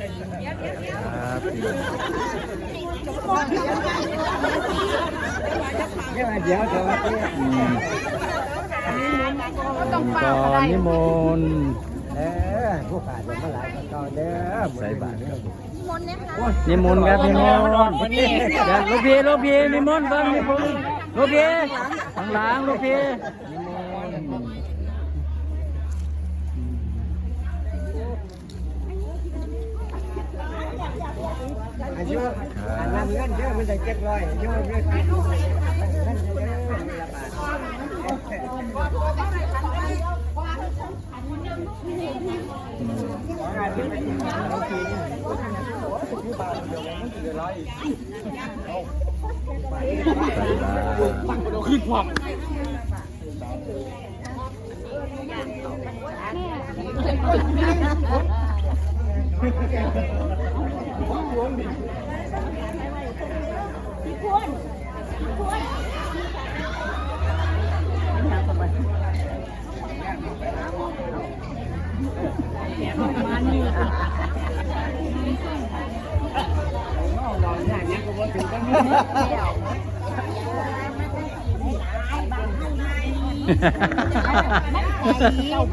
เดี๋ยวเดี๋ยวเดี๋ยวก่อนนิมนต์เออผู้ขาดมาหลายก็เด้อใส่บาตรนิมนต์ครับนิมนต์ลูกพี่ลูกพี่นิมนต์เบิ่งนิมนต์ลูกพี่ข้างหลังลูกพี่ อายุอันนั้นเงินเยอะมันจะเจ็ดร้อยอายุเยอะเงินเยอะบาทใส่บา ต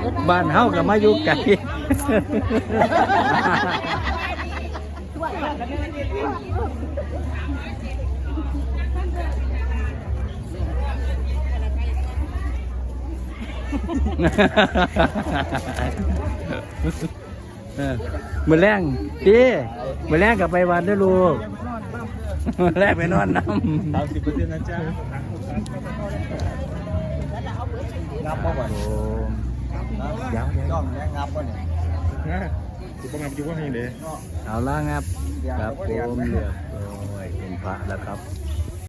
รบ้านเฮาก็มาอยู่ไกลเออ มือแรงพี่มือแรงกลับไปวันเด้วยลูกมือแรงไปนอนน้ำสามสิบเปอร์เซ็นต์นะจ๊ะงับบ่บ่โอ้เดี๋ยวเดี๋ยวน้องแม่งับบ่เนี่ย นะจุกงานจุกว่าให้เลยเอาล่ะครับครับผมเลือกโอ้ยเป็นพระแล้วครับ